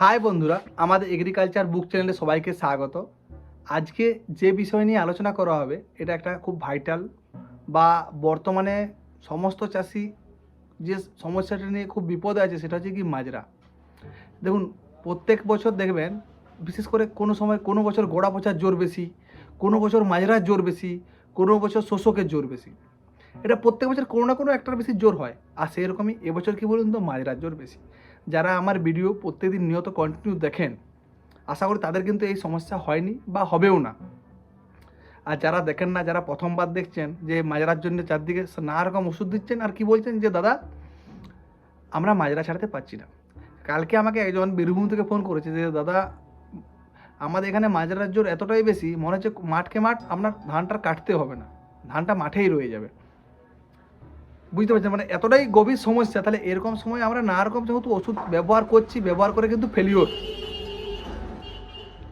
High বন্ধুরা, আমাদের agriculture বুক চ্যানেলে সবাইকে স্বাগত। আজকে যে বিষয় নিয়ে আলোচনা করা হবে, এটা একটা খুব ভাইটাল বা বর্তমানে সমস্ত চাষি যে সমস্যাটা নিয়ে খুব বিপদে আছে, সেটা হচ্ছে কি মাজরা। দেখুন, প্রত্যেক বছর দেখবেন, বিশেষ করে কোনো সময় কোনো বছর গোড়া পচার জোর বেশি, কোনো বছর মাজরার জোর বেশি, কোনো বছর শোষকের জোর বেশি। এটা প্রত্যেক বছর কোনো না কোনো একটার বেশি জোর হয়, আর সেরকমই এবছর কি বলুন তো, মাজরার জোর বেশি। যারা আমার ভিডিও প্রত্যেকদিন নিয়ত কন্টিনিউ দেখেন, আশা করি তাদের কিন্তু এই সমস্যা হয়নি বা হবেও না। আর যারা দেখেন না, যারা প্রথমবার দেখছেন যে মাজরার জন্য চারদিকে নানা রকম ওষুধ দিচ্ছেন, আর কি বলছেন যে, দাদা, আমরা মাজরা ছাড়তে পারছি না। কালকে আমাকে একজন বীরভূম থেকে ফোন করেছে যে, দাদা, আমাদের এখানে মাজরার জোর এতটাই বেশি, মনে হচ্ছে মাঠকে মাঠ আপনার ধানটা কাটতে হবে না। ধানটা মাঠেই রয়ে যাবে। বুঝতে পারছেন? মানে এতটাই গভীর সমস্যা, তাহলে এরকম সময় আমরা নানা রকম যেহেতু ওষুধ ব্যবহার করছি, ব্যবহার করে কিন্তু ফেলিওর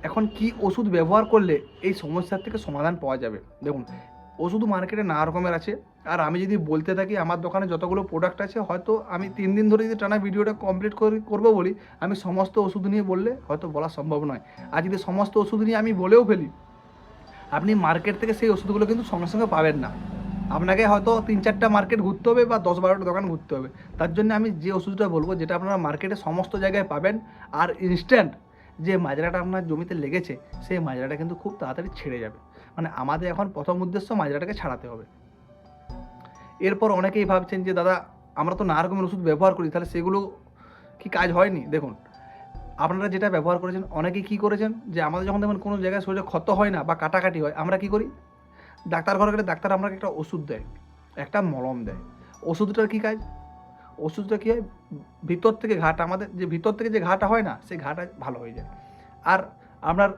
এখন কি ওষুধ ব্যবহার করলে এই সমস্যার থেকে সমাধান পাওয়া যাবে? দেখুন, ওষুধ মার্কেটে নানা রকমের আছে। আর আমি যদি বলতে থাকি, আমার দোকানে যতগুলো প্রোডাক্ট আছে, হয়তো আমি তিন দিন ধরে যদি টানা ভিডিওটা কমপ্লিট করি, করব বলি, আমি সমস্ত ওষুধ নিয়ে বললে হয়তো বলা সম্ভব নয়। আর যদি সমস্ত ওষুধ নিয়ে আমি বলেও ফেলি, আপনি মার্কেট থেকে সেই ওষুধগুলো কিন্তু সঙ্গে সঙ্গে পাবেন না। আপনাকে হয়তো তিন চারটা মার্কেট ঘুরতে হবে বা দশ বারোটা দোকান ঘুরতে হবে। তার জন্য আমি যে ওষুধটা বলব, যেটা আপনারা মার্কেটে সমস্ত জায়গায় পাবেন আর ইনস্ট্যান্ট যে মাজরাটা আপনার জমিতে লেগেছে, সেই মাজরাটা কিন্তু খুব তাড়াতাড়ি ছেড়ে যাবে। মানে আমাদের এখন প্রথম উদ্দেশ্য মাজরাটাকে ছাড়াতে হবে। এরপর অনেকেই ভাবছেন যে, দাদা, আমরা তো নানা রকমের ওষুধ ব্যবহার করি, তাহলে সেগুলো কি কাজ হয়নি? দেখুন, আপনারা যেটা ব্যবহার করেছেন, অনেকেই কী করেছেন? যে আমাদের যখন দেখবেন কোনো জায়গায় শরীরে ক্ষত হয় না বা কাটাকাটি হয়, আমরা কি করি? ডাক্তার ঘরে গেলে ডাক্তার আপনাকে একটা ওষুধ দেয়, একটা মলম দেয়। ওষুধটার কী কাজ? ওষুধটা কী হয়? ভিতর থেকে ঘাটা আমাদের, যে ভিতর থেকে যে ঘাটা হয় না, সেই ঘাটা ভালো হয়ে যায়। আর আপনার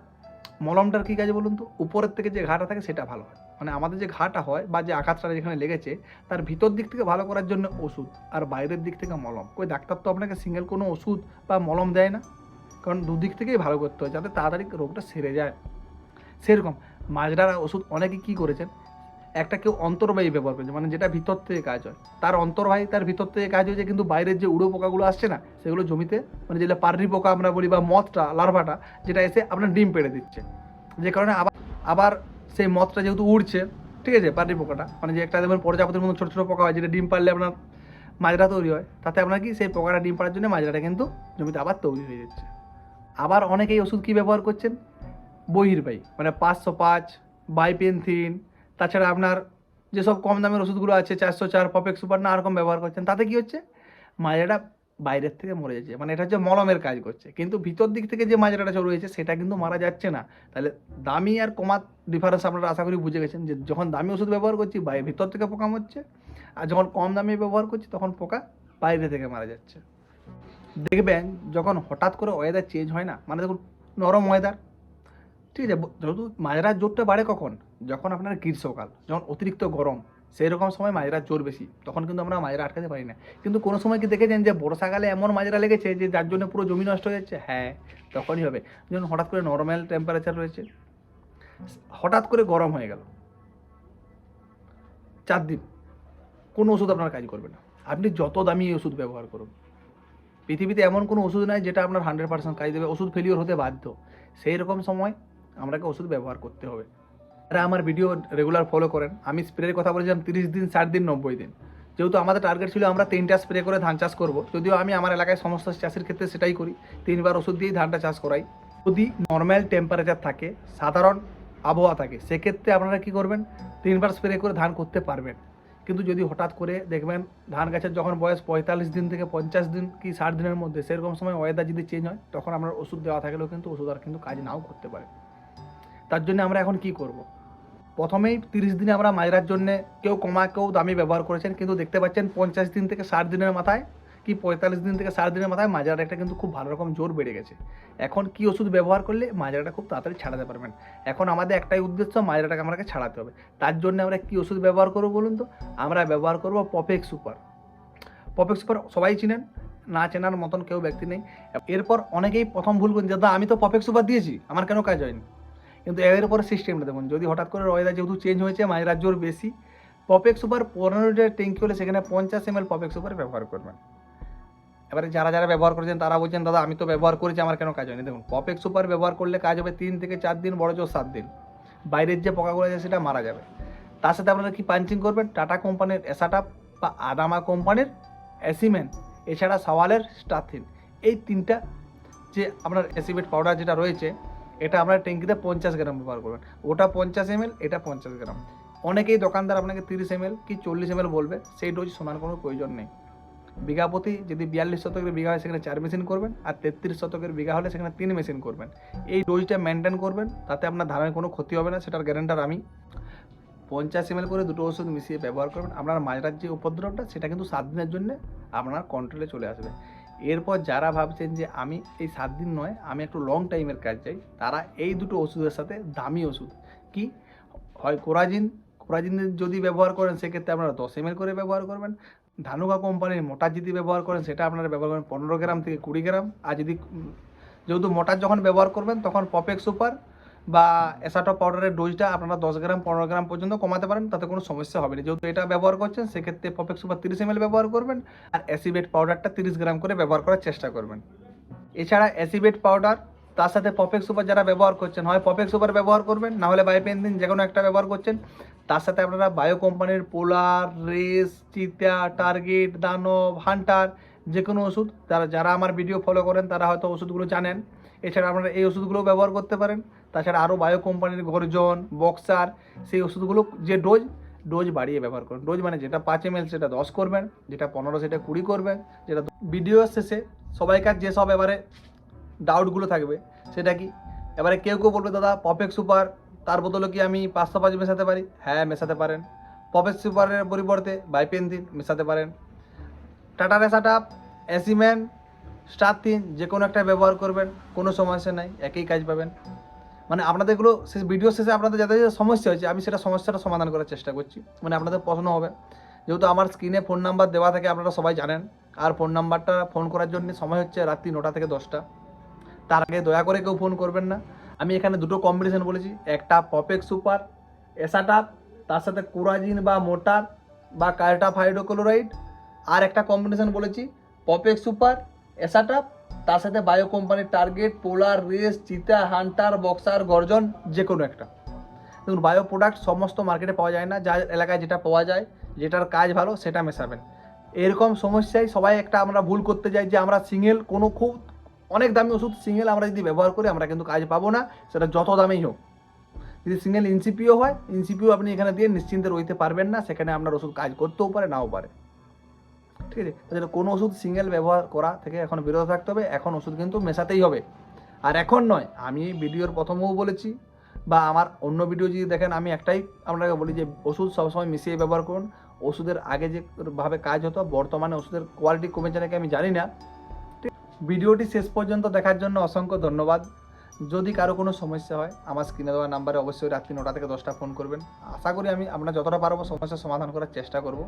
মলমটার কী কাজ বলুন তো? উপরের থেকে যে ঘাটা থাকে সেটা ভালো হয়। মানে আমাদের যে ঘাটা হয় বা যে আঘাতটা যেখানে লেগেছে, তার ভিতর দিক থেকে ভালো করার জন্য ওষুধ, আর বাইরের দিক থেকে মলম। ওই ডাক্তার তো আপনাকে সিঙ্গেল কোনো ওষুধ বা মলম দেয় না। কারণ দুদিক থেকেই ভালো করতে হয়, যাতে তাড়াতাড়ি রোগটা সেরে যায়। সেরকম। মাজরার ওষুধ অনেকে কী করেছেন? একটা কেউ অন্তর্বাহী ব্যবহার করেছে মানে যেটা ভিতর থেকে কাজ হয়। তার অন্তর্বাহী, তার ভিতর থেকে কাজ হয়েছে কিন্তু বাইরের যে উড়ো পোকাগুলো আসছে না, সেগুলো জমিতে মানে যেটা পার্রি পোকা আমরা বলি বা মথটা, লার্ভাটা, যেটা এসে আপনার ডিম পেড়ে দিচ্ছে। যে কারণে আবার আবার সেই মথটা যেহেতু উড়ছে, ঠিক আছে, পার্রি পোকাটা মানে যে একটা দেখবেন প্রজাপতির মতো ছোটো ছোটো পোকা হয়, যেটা ডিম পারলে আপনার মাজরা তৈরি হয়, তাতে আপনার কি সেই পোকাটা ডিম পাড়ার জন্য মাজরাটা কিন্তু জমিতে আবার তৈরি হয়ে যাচ্ছে। আবার অনেকেই ওষুধ কী ব্যবহার করছেন? বহির্বাহী মানে পাঁচশো পাঁচ বাইপেনথিন তাছাড়া আপনার যেসব কম দামের ওষুধগুলো আছে, চারশো চার, পপেক সুপার না রকম ব্যবহার করছেন, তাতে কি হচ্ছে? মাজরাটা বাইরের থেকে মরে যাচ্ছে মানে এটা হচ্ছে মলমের কাজ করছে। কিন্তু ভিতর দিক থেকে যে মাজরাটা রয়েছে সেটা কিন্তু মারা যাচ্ছে না। তাহলে দামি আর কমার ডিফারেন্স আপনারা আশা করি বুঝে গেছেন যে যখন দামি ওষুধ ব্যবহার করছি, বাইরে ভিতর থেকে পোকা মরছে, আর যখন কম দামি ব্যবহার করছি, তখন পোকা বাইরে থেকে মারা যাচ্ছে। দেখবেন, যখন হঠাৎ করে ওয়েদার চেঞ্জ হয় না মানে দেখুন, নরম ওয়েদার ঠিক আছে যেহেতু মাজরার জোরটা বাড়ে কখন? যখন আপনার গ্রীষ্মকাল, যখন অতিরিক্ত গরম সেই রকম সময় মাজরার জোর বেশি, তখন কিন্তু আমরা মাজরা আটকাতে পারি না। কিন্তু কোনো সময় কি দেখেছেন যে, বর্ষাকালে এমন মাজরা লেগেছে যে, যার জন্য পুরো জমি নষ্ট হয়ে যাচ্ছে? হ্যাঁ তখনই হবে। যখন হঠাৎ করে নর্মাল টেম্পারেচার রয়েছে, হঠাৎ করে গরম হয়ে গেল। চার দিন, কোনো ওষুধ আপনার কাজ করবে না। আপনি যত দামি ওষুধ ব্যবহার করুন। পৃথিবীতে এমন কোনো ওষুধ নাই যেটা আপনার হান্ড্রেড পার্সেন্ট কাজ দেবে, ওষুধ ফেলিওর হতে বাধ্য। সেই রকম সময় আপনাকে ওষুধ ব্যবহার করতে হবে। যারা আমার ভিডিও রেগুলার ফলো করেন। আমি স্প্রের কথা বলেছিলাম, তিরিশ দিন, ষাট দিন, নব্বই দিন। যেহেতু আমাদের টার্গেট ছিল আমরা তিনটা স্প্রে করে ধান চাষ করব, যদিও আমি আমার এলাকায় সমস্ত চাষের ক্ষেত্রে সেটাই করি। তিনবার ওষুধ দিয়েই ধানটা চাষ করাই। যদি নর্মাল টেম্পারেচার থাকে, সাধারণ আবহাওয়া থাকে, সেক্ষেত্রে আপনারা কি করবেন? তিনবার স্প্রে করে ধান করতে পারবেন। কিন্তু যদি হঠাৎ করে দেখবেন ধান গাছের যখন বয়স পঁয়তাল্লিশ দিন থেকে পঞ্চাশ দিন কি ষাট দিনের মধ্যে, সেরকম সময় ওয়েদার যদি চেঞ্জ হয়, তখন আপনার ওষুধ দেওয়া থাকলেও কিন্তু ওষুধ আর কিন্তু কাজ নাও করতে পারে। তার জন্য আমরা এখন কি করব? প্রথমেই তিরিশ দিনে আমরা মাজরার জন্য কেউ কমা, কেউ দামি ব্যবহার করেছেন, কিন্তু দেখতে পাচ্ছেন পঞ্চাশ দিন থেকে ষাট দিনের মাথায় কি পঁয়তাল্লিশ দিন থেকে ষাট দিনের মাথায় মাজার একটা কিন্তু খুব ভালো রকম জোর বেড়ে গেছে। এখন কি ওষুধ ব্যবহার করলে মাজারাটা খুব তাড়াতাড়ি ছাড়াতে পারবেন? এখন আমাদের একটাই উদ্দেশ্য মাজারাটাকে আমাকে ছাড়াতে হবে। তার জন্য আমরা কি ওষুধ ব্যবহার করব বলুন তো? আমরা ব্যবহার করব পপেক সুপার। পপেক সুপার সবাই চিনেন? না চেনার মতন কেউ ব্যক্তি নেই। এরপর অনেকেই প্রথম ভুল করেন, দাদা, আমি তো পপেক সুপার দিয়েছি, আমার কেন কাজ হয়নি? কিন্তু এর পরে সিস্টেমটা দেখুন, যদি হঠাৎ করে ওয়েদার যেহেতু চেঞ্জ হয়েছে মায়ের জোর বেশি পপেক সুপার পনেরো লিটার ট্যাঙ্কি হলে সেখানে পঞ্চাশ এম এল পপেক সুপার ব্যবহার করবেন। এবারে যারা যারা ব্যবহার করেছেন, তারা বলছেন, দাদা, আমি তো ব্যবহার করেছি, আমার কেন কাজ হয়নি? দেখুন পপেক সুপার ব্যবহার করলে কাজ হবে তিন থেকে চার দিন, বড় জোর সাত দিন। বাইরের যে পোকাগুলো আছে, সেটা মারা যাবে। তার সাথে আপনারা কি পাঞ্চিং করবেন? টাটা কোম্পানির এসাটাপ বা আদামা কোম্পানির অ্যাসিমেন এছাড়া সওয়ালের স্টাথিন এই তিনটা যে আপনার অ্যাসিমেট পাউডার যেটা রয়েছে এটা আপনার ট্যাঙ্কিতে পঞ্চাশ গ্রাম ব্যবহার করবেন। ওটা পঞ্চাশ এমএল এটা পঞ্চাশ গ্রাম। অনেকেই দোকানদার আপনাকে তিরিশ এমএল কি চল্লিশ এমএল বলবে, সেই ডোজ সমান কোনো প্রয়োজন নেই। বিঘা প্রতি যদি বিয়াল্লিশ শতকের বিঘা হয়, সেখানে চার মেশিন করবেন, আর তেত্রিশ শতকের বিঘা হলে সেখানে তিন মেশিন করবেন। এই ডোজটা মেনটেন করবেন, তাতে আপনার ধানের কোনো ক্ষতি হবে না, সেটার গ্যারেন্টার আমি। পঞ্চাশ এমএল করে দুটো ওষুধ মিশিয়ে ব্যবহার করবেন। আপনার মাজরার যে উপদ্রবটা, সেটা কিন্তু সাত দিনের জন্য আপনার কন্ট্রোলে চলে আসবে। এরপর যারা ভাবছেন যে আমি এই সাত দিন নয়, আমি একটু লং টাইমের কাজ চাই, তারা এই দুটো ওষুধের সাথে দামি ওষুধ। কি? হয় কোরাজিন কোরাজিন যদি ব্যবহার করেন, সেক্ষেত্রে আপনারা দশ এমএল করে ব্যবহার করবেন। ধানুকা কোম্পানির মোটার যদি ব্যবহার করেন, সেটা আপনারা ব্যবহার করবেন পনেরো গ্রাম থেকে কুড়ি গ্রাম। আর যদি যেহেতু মোটার যখন ব্যবহার করবেন, তখন পপেক সুপার বা এসাটো পাউডারের ডোজটা আপনারা দশ গ্রাম, পনেরো গ্রাম পর্যন্ত কমাতে পারেন, তাতে কোনো সমস্যা হবে না। যেহেতু এটা ব্যবহার করছেন, সেক্ষেত্রে পপেক সুপার তিরিশ এমএল ব্যবহার করবেন আর অ্যাসিবেট পাউডারটা তিরিশ গ্রাম করে ব্যবহার করার চেষ্টা করবেন। এছাড়া অ্যাসিবেট পাউডার তার সাথে পপেক সুপার যারা ব্যবহার করছেন, হয় পপেক সুপার ব্যবহার করবেন, না হলে বায়োপেনদিন যে কোনো একটা ব্যবহার করছেন, তার সাথে আপনারা বায়ো কোম্পানির পোলার রেস চিতা টার্গেট দানব হান্টার যে কোনো ওষুধ, তারা যারা আমার ভিডিও ফলো করেন, তারা হয়তো ওষুধগুলো জানেন। এছাড়া আপনারা এই ওষুধগুলো ব্যবহার করতে পারেন। তাছাড়া আরও বায়ো কোম্পানির গর্জন, বক্সার, সেই ওষুধগুলো যে ডোজ ডোজ বাড়িয়ে ব্যবহার করুন। ডোজ মানে যেটা পাঁচ এম সেটা দশ করবেন, যেটা পনেরো, সেটা কুড়ি করবেন, যেটা ভিডিও শেষে সবাইকার যেসব এবারে ডাউটগুলো থাকবে, সেটা কি? এবারে কেউ কেউ বলবে, দাদা, পপেক সুপার, তার বদলে কি আমি পাঁচশো পাঁচ মেশাতে পারি? হ্যাঁ মেশাতে পারেন। পপেক সুপারের পরিবর্তে বাইপেনদিন মেশাতে পারেন। টাটা রেসাটাপ অ্যাসিম্যান স্টার তিন যে কোনো একটা ব্যবহার করবেন, কোনো সমস্যা নাই, একই কাজ পাবেন। মানে আপনাদেরগুলো শেষ ভিডিও শেষে আপনাদের যাদের সমস্যা হয়েছে, আমি সেটা সমস্যাটা সমাধান করার চেষ্টা করছি। মানে আপনাদের প্রশ্ন হবে। যেহেতু আমার স্ক্রিনে ফোন নাম্বার দেওয়া থাকে, আপনারা সবাই জানেন। আর ফোন নাম্বারটা ফোন করার জন্য সময় হচ্ছে রাত্রি নটা থেকে দশটা। তার আগে দয়া করে কেউ ফোন করবেন না। আমি এখানে দুটো কম্বিনেশন বলেছি। একটা পপেক সুপার এসাটাপ তার সাথে কুরাজিন বা মোটার বা কার্টা ফাইডোক্লোরাইড আর একটা কম্বিনেশন বলেছি পপেক সুপার এসাটাপ তার সাথে বায়ো কোম্পানির টার্গেট, পোলার রেস, চিতা, হান্টার, বক্সার, গর্জন, যে কোনো একটা। দেখুন, বায়ো প্রোডাক্ট সমস্ত মার্কেটে পাওয়া যায় না যার এলাকায় যেটা পাওয়া যায়, যেটার কাজ ভালো, সেটা মেশাবেন। এরকম সমস্যায় সবাই একটা আমরা ভুল করতে যাই যে আমরা সিঙ্গেল, কোনো খুব অনেক দামি ওষুধ সিঙ্গেল আমরা যদি ব্যবহার করি, আমরা কিন্তু কাজ পাবো না, সেটা যত দামেই হোক। যদি সিঙ্গেল ইনসিপিও হয় ইনসিপিও আপনি এখানে দিয়ে নিশ্চিন্তে রইতে পারবেন না, সেখানে আপনার ওষুধ কাজ করতেও পারে, নাও পারে। ঠিক আছে? তাহলে কোনো ওষুধ সিঙ্গেল ব্যবহার করা থেকে এখন বিরত থাকতে হবে। এখন ওষুধ কিন্তু মেশাতেই হবে। আর এখন নয়, আমি ভিডিওর প্রথমেও বলেছি বা আমার অন্য ভিডিও যদি দেখেন, আমি একটাই আপনাকে বলি যে ওষুধ সবসময় মিশিয়ে ব্যবহার করুন। ওষুধের আগে যে ভাবে কাজ হতো, বর্তমানে ওষুধের কোয়ালিটি কমেছে নাকি আমি জানি না। ভিডিওটি শেষ পর্যন্ত দেখার জন্য অসংখ্য ধন্যবাদ। যদি কারও কোনো সমস্যা হয়, আমার স্ক্রিনে দেওয়া নাম্বারে অবশ্যই রাত্রি নটা থেকে দশটা ফোন করবেন। আশা করি আমি আপনার যতটা পারব সমস্যার সমাধান করার চেষ্টা করব।